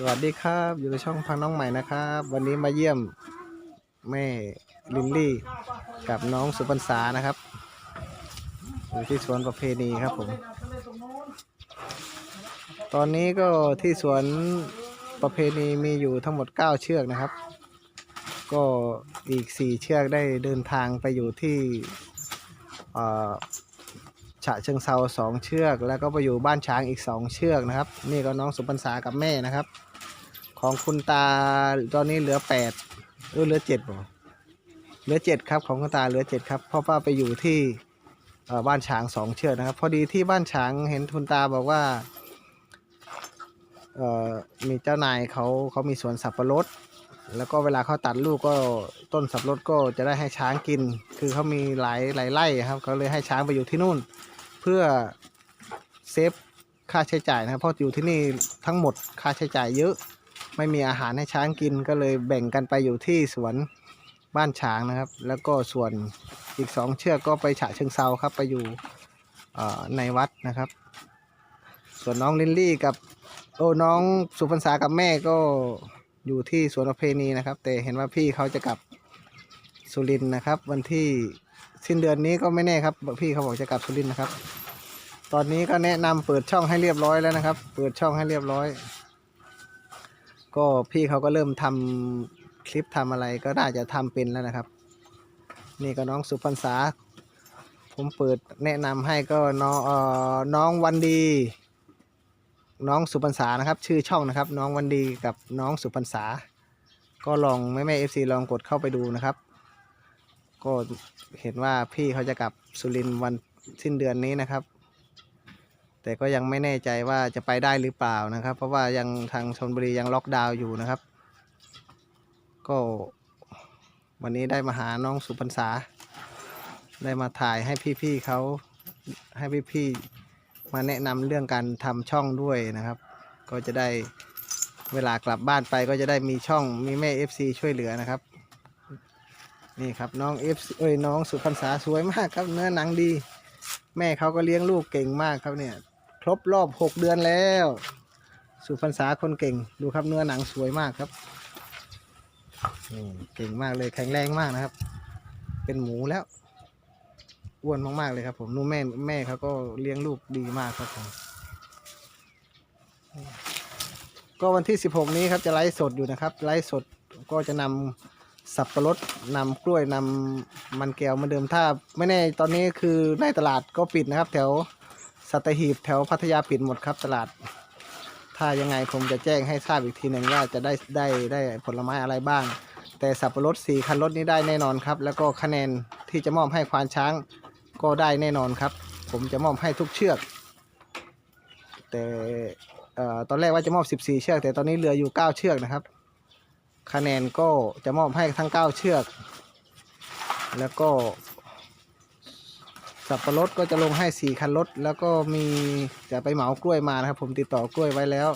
สวัสดีครับ อยู่ในช่องพังน้องใหม่นะครับ วันนี้มาเยี่ยมแม่ลินลี่กับน้องสุพรรษานะครับอยู่ที่สวนประเพณีครับผม ตอนนี้ก็ที่สวนประเพณีมีอยู่ทั้งหมด 9 เชือกนะครับ ก็อีก 4 เชือกได้เดินทางไปอยู่ที่ฉะเชิงเซาสองเชือก แล้วก็ไปอยู่บ้านช้างอีก2เชือกนะครับ นี่ก็น้องสุพรรษากับแม่นะครับ ของคุณตาตอนนี้เหลือแปดเออเหลือเจ็ดบ่เหลือเจ็ดครับของคุณตาเหลือเจ็ดครับเพราะว่าไปอยู่ที่บ้านฉางสองเชือกนะครับ พอดีที่บ้านฉางเห็นคุณตาบอกว่าเอ่อมีเจ้านายเขาเขามีสวนสับปะรด แล้วก็เวลาเขาตัดลูกก็ต้นสับปะรดก็จะได้ให้ช้างกิน คือเขามีหลายหลายไร่ครับเขาเลยให้ช้างไปอยู่ที่นู่น เพื่อเซฟค่าใช้จ่ายนะครับเพราะอยู่ที่นี่ทั้งหมดค่าใช้จ่ายเยอะ ไม่มีอาหารให้ช้างกินก็เลยแบ่งกันไปอยู่ที่สวนบ้านช้างนะครับ แล้วก็ส่วนอีกสองเชือกก็ไปฉะเชิงเซาครับไปอยู่ในวัดนะครับ ส่วนน้องลินลี่กับโอ้น้องสุพรรษากับแม่ก็อยู่ที่สวนประเพณีนะครับ แต่เห็นว่าพี่เขาจะกลับสุรินทร์นะครับ วันที่สิ้นเดือนนี้ก็ไม่แน่ครับพี่เขาบอกจะกลับสุรินทร์นะครับ ตอนนี้ก็แนะนำเปิดช่องให้เรียบร้อยแล้วนะครับ เปิดช่องให้เรียบร้อย ก็พี่เขาก็เริ่มทำคลิปทำอะไรก็น่าจะทำเป็นแล้วนะครับ นี่ก็น้องสุพรรษา ผมเปิดแนะนำให้ก็น้องเอ่อน้องวันดี น้องสุพรรษานะครับ ชื่อช่องนะครับ น้องวันดีกับน้องสุพรรษา ก็ลองแม่แม่เอฟซีลองกดเข้าไปดูนะครับ ก็เห็นว่าพี่เขาจะกลับสุรินทร์วันสิ้นเดือนนี้นะครับ แต่ก็ยังไม่แน่ใจว่าจะไปได้หรือเปล่านะครับ เพราะว่ายังทางชนบุรียังล็อกดาวน์อยู่นะครับ ก็วันนี้ได้มาหาน้องสุพรรษา ได้มาถ่ายให้พี่ๆเขาให้พี่ๆมาแนะนำเรื่องการทำช่องด้วยนะครับ ก็จะได้เวลากลับบ้านไปก็จะได้มีช่องมีแม่ FC ช่วยเหลือนะครับ นี่ครับน้อง F เอ้ยน้องสุพรรษาสวยมากครับเนื้อหนังดี แม่เขาก็เลี้ยงลูกเก่งมากครับเนี่ย รบรอบหกเดือนแล้ว สุพรรษาคนเก่ง ดูครับเนื้อหนังสวยมากครับนี่เก่งมากเลยแข็งแรงมากนะครับ เป็นหมูแล้วอ้วนมากๆเลยครับ ผมนู่นแม่แม่เขาก็เลี้ยงลูกดีมากครับผมก็วันที่ 16 นี้ครับจะไลฟ์สดอยู่นะครับไลฟ์สดก็จะนำสับปะรดนำกล้วยนำมันแก้วมาเดิมถ้าไม่แน่ตอนนี้คือในตลาดก็ปิดนะครับ แถว สัตหีบแถวพัทยาปิดหมดครับตลาด ถ้ายังไงผมจะแจ้งให้ทราบอีกทีหนึ่งว่าจะได้ได้ได้ผลไม้อะไรบ้าง แต่สับปะรดสี่คันรถนี้ได้แน่นอนครับ แล้วก็คะแนนที่จะมอบให้ควานช้างก็ได้แน่นอนครับ ผมจะมอบให้ทุกเชือก แต่เอ่อตอนแรกว่าจะมอบ 14 เชือก แต่ตอนนี้เหลืออยู่ 9 เชือกนะครับ คะแนนก็จะมอบให้ทั้ง 9 เชือก แล้วก็ สับปะรดก็จะลงให้สี่คันรถแล้วก็มีจะไปเหมากล้วยมานะครับ ผมติดต่อกล้วยไว้แล้ว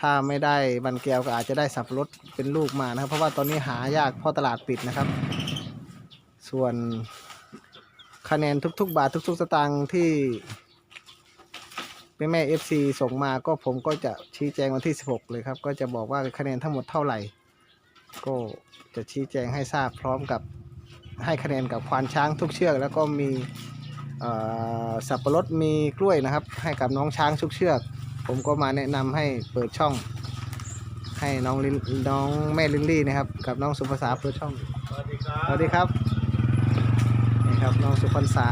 ถ้าไม่ได้บันแก้วก็อาจจะได้สับปะรดเป็นลูกมานะครับ เพราะว่าตอนนี้หายากเพราะตลาดปิดนะครับ ส่วนคะแนนทุก ๆ บาททุก ๆ สตางค์ที่แม่แม่เอฟซีส่งมาก็ผมก็จะชี้แจงวันที่ 16 เลยครับ ก็จะบอกว่าคะแนนทั้งหมดเท่าไหร่ ก็จะชี้แจงให้ทราบพร้อมกับให้คะแนนกับควานช้างทุกเชือก แล้วก็มี สับปะรดมีกล้วยนะครับ ให้กับน้องช้างชุกเชือก ผมก็มาแนะนำให้เปิดช่อง ให้น้องลินน้องแม่ลินลี่นะครับ กับน้องสุภาษาเปิดช่องสวัสดีครับสวัสดีครับนี่ครับน้องสุพรรษา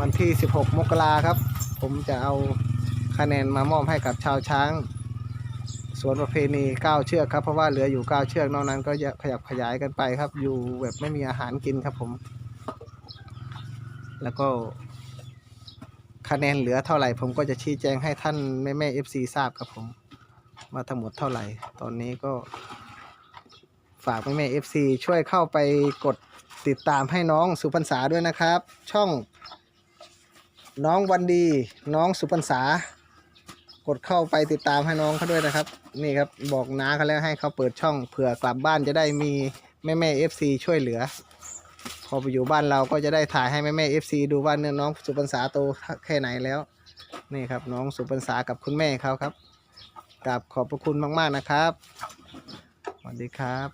วันที่ 16 มกราครับ ผมจะเอาคะแนนมามอบให้กับชาวช้างสวนประเพณี9เชือกครับเพราะว่าเหลืออยู่9เชือกนอกนั้นก็จะขยับขยายกันไปครับ อยู่แบบไม่มีอาหารกินครับผม แล้วก็คะแนนเหลือเท่าไหร่ ผมก็จะชี้แจงให้ท่านแม่แม่เอฟซีทราบครับผมว่าทั้งหมดเท่าไหร่ ตอนนี้ก็ฝากแม่แม่เอฟซีช่วยเข้าไปกดติดตามให้น้องสุพรรษาด้วยนะครับ ช่อง น้องวันดีน้องสุพรรษากดเข้าไปติดตามให้น้องเขาด้วยนะครับ นี่ครับบอกน้าเขาแล้วให้เขาเปิดช่องเผื่อกลับบ้านจะได้มีแม่แม่เอฟซีช่วยเหลือ พอไปอยู่บ้านเราก็จะได้ถ่ายให้แม่แม่เอฟซีดูว่าเนี่ยน้องสุพรรษาโตแค่ไหนแล้ว นี่ครับน้องสุพรรษากับคุณแม่เขาครับกราบขอบพระคุณมากๆนะครับสวัสดีครับ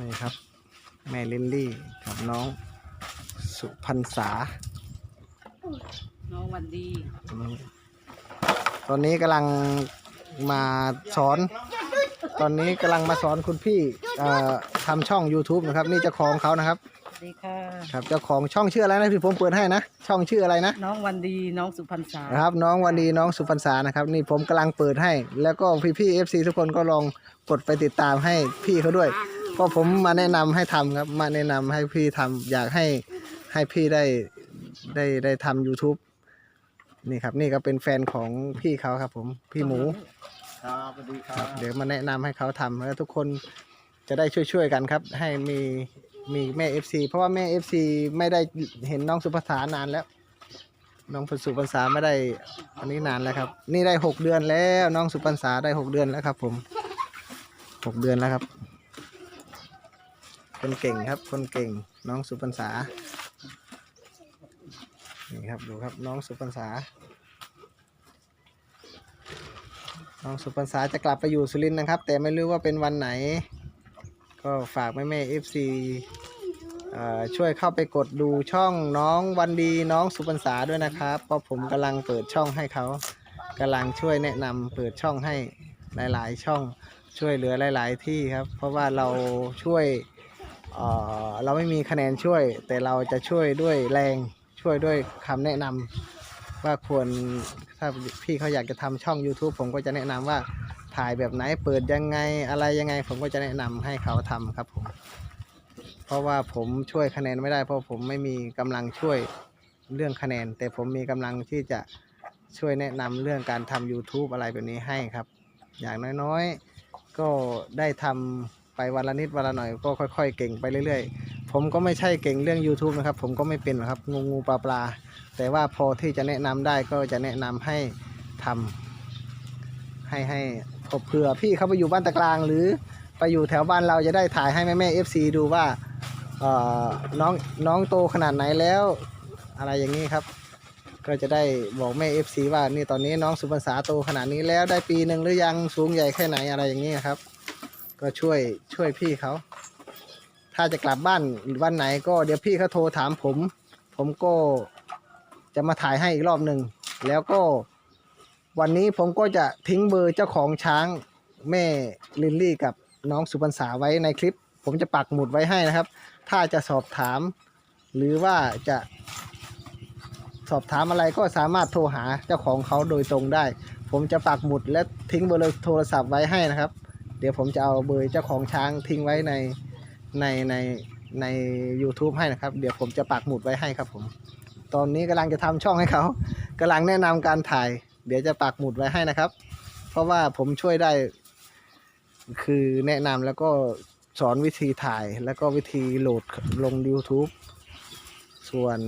นี่ครับ แม่ลินลี่กับน้องสุพรรษา น้องวันดี ตอนนี้กำลังมาสอน ตอนนี้กำลังมาสอนคุณพี่เอ่อทำช่อง YouTube นะครับ นี่เจ้าของเขานะครับ สวัสดีค่ะ ครับเจ้าของช่องชื่ออะไรนะที่ผมเปิดให้นะ ช่องชื่ออะไรนะ น้องวันดีน้องสุพรรษานะครับ น้องวันดีน้องสุพรรษานะครับ นี่ผมกำลังเปิดให้ แล้วก็พี่พี่เอฟซีทุกคนก็ลองกดไปติดตามให้พี่เขาด้วย เพราะผมมาแนะนำให้ทำครับ มาแนะนำให้พี่ทำอยากให้ให้พี่ได้ได้ได้ทำ YouTube นี่ครับ นี่ก็เป็นแฟนของพี่เขาครับ ผมพี่หมู ครับสวัสดีครัรับบเดี๋ยวมาแนะนำให้เขาทำแล้วทุกคนจะได้ช่วยๆกันครับ ให้มีมีแม่ FC เพราะว่าแม่ FC ไม่ได้เห็นน้องสุภาษานานแล้ว น้องสุพรรษาไม่ได้อันนี้นานแล้วครับ นี่ได้หกเดือนแล้วน้องสุพรรษาได้หกเดือนแล้วครับ ผมหกเดือนแล้วครับ คนเก่งครับ คนเก่งน้องสุพรรษานี่ครับดูครับน้องสุพรรษา น้องสุพรรษาจะกลับไปอยู่สุรินทร์นะครับ แต่ไม่รู้ว่าเป็นวันไหน ก็ฝากแม่แม่เอฟซีช่วยเข้าไปกดดูช่องน้องวันดีน้องสุพรรษาด้วยนะครับ เพราะผมกำลังเปิดช่องให้เขากำลังช่วยแนะนำเปิดช่องให้หลาย ๆ ช่องช่วยเหลือหลาย ๆ ที่ครับ เพราะว่าเราช่วยเเราไม่มีคะแนนช่วย แต่เราจะช่วยด้วยแรงช่วยด้วยคำแนะนำ ว่าควรถ้าพี่เขาอยากจะทำช่อง YouTube ผมก็จะแนะนำว่าถ่ายแบบไหนเปิดยังไงอะไรยังไง ผมก็จะแนะนำให้เขาทำครับผมเพราะว่าผมช่วยคะแนนไม่ได้ เพราะผมไม่มีกำลังช่วยเรื่องคะแนน แต่ผมมีกำลังที่จะช่วยแนะนำเรื่องการทำ YouTube อะไรแบบนี้ให้ครับ อย่างน้อยๆ ก็ได้ทำไปวันละนิดวันละหน่อยก็ค่อย ๆ เก่งไปเรื่อย ๆ ผมก็ไม่ใช่เก่งเรื่อง YouTube นะครับ ผมก็ไม่เป็นหรอกครับงูงูปลาปลา แต่ว่าพอที่จะแนะนำได้ก็จะแนะนำให้ทำให้ให้เผื่อพี่เขาไปอยู่บ้านตะกลาง หรือไปอยู่แถวบ้านเราจะได้ถ่ายให้แม่แม่เอฟซีดูว่าน้องน้องโตขนาดไหนแล้วอะไรอย่างนี้ครับ ก็จะได้บอกแม่เอฟซีว่านี่ตอนนี้น้องสุพรรษาโตขนาดนี้แล้วได้ปีหนึ่งหรือยังสูงใหญ่แค่ไหนอะไรอย่างนี้ครับ ก็ช่วยช่วยพี่เขา ถ้าจะกลับบ้านวันไหนก็เดี๋ยวพี่เขาโทรถามผม ผมก็จะมาถ่ายให้อีกรอบหนึ่ง แล้วก็วันนี้ผมก็จะทิ้งเบอร์เจ้าของช้างแม่ลินลี่กับน้องสุพรรษาไว้ในคลิป ผมจะปักหมุดไว้ให้นะครับ ถ้าจะสอบถาม หรือว่าจะสอบถามอะไรก็สามารถโทรหาเจ้าของเขาโดยตรงได้ ผมจะปักหมุดและทิ้งเบอร์โทรศัพท์ไว้ให้นะครับ เดี๋ยวผมจะเอาเบอร์เจ้าของช้างทิ้งไว้ใน ในในใน YouTube ให้นะครับ เดี๋ยวผมจะปักหมุดไว้ให้ครับผม ตอนนี้กำลังจะทำช่องให้เขากำลังแนะนำการถ่าย เดี๋ยวจะปักหมุดไว้ให้นะครับ เพราะว่าผมช่วยได้ คือแนะนำแล้วก็สอนวิธีถ่ายแล้วก็วิธีโหลดลง YouTube ส่วน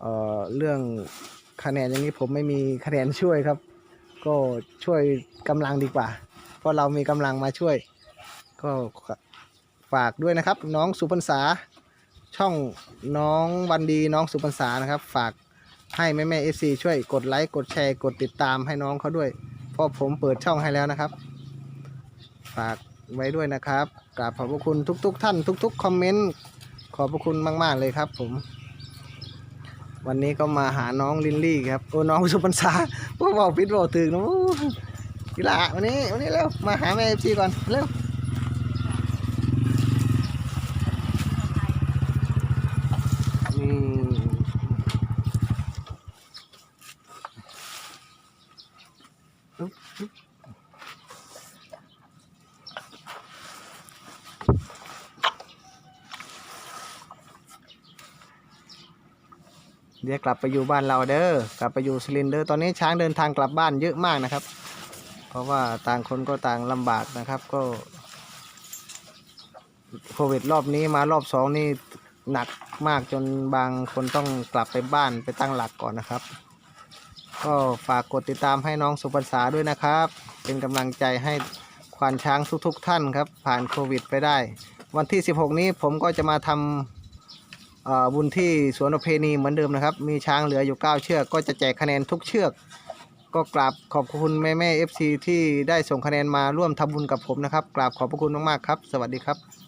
เเรื่องคะแนนอย่างนี้ผมไม่มีคะแนนช่วยครับ ก็ช่วยกำลังดีกว่า เพราะเรามีกำลังมาช่วย ก็ ฝากด้วยนะครับ น้องสุพรรษาช่องน้องวันดีน้องสุพรรษานะครับ ฝากให้แม่แม่เอซีช่วยกดไลค์กดแชร์กดติดตามให้น้องเขาด้วย เพราะผมเปิดช่องให้แล้วนะครับ ฝากไว้ด้วยนะครับกราบขอบพระคุณทุกๆท่านทุก ๆ คอมเมนต์ขอบพระคุณมาก ๆ เลยครับ ผม วันนี้ก็มาหาน้องลินลี่ครับโอ้น้องสุพรรษาพวกบอกพิษบอกถึงนะกีฬาวันนี้วันนี้เร็วมาหาแม่เอฟซีก่อนเร็ว อืมอึ๊บอึ๊บ เดี๋ยวกลับไปอยู่บ้านเราเด้อกลับไปอยู่สลินเดอร์ตอนนี้ช้างเดินทางกลับบ้านเยอะมากนะครับ เพราะว่าต่างคนก็ต่างลำบากนะครับก็โควิดรอบนี้มารอบสองนี่ หนักมากจนบางคนต้องกลับไปบ้านไปตั้งหลักก่อนนะครับ ก็ฝากกดติดตามให้น้องสุพรรษาด้วยนะครับ เป็นกำลังใจให้ควานช้างทุกๆทท่านครับ ผ่านโควิดไปได้ วันที่ 16 นี้ผมก็จะมาทเอ่อบุญที่สวนประเพณีเหมือนเดิมนะครับ มีช้างเหลืออยู่ 9 เชือก ก็จะแจกคะแนนทุกเชือก ก็กราบขอบคุณแม่แม่เอฟซีที่ได้ส่งคะแนนมาร่วมทำบุญกับผมนะครับ กราบขอบพระคุณมากๆครับ สวัสดีครับ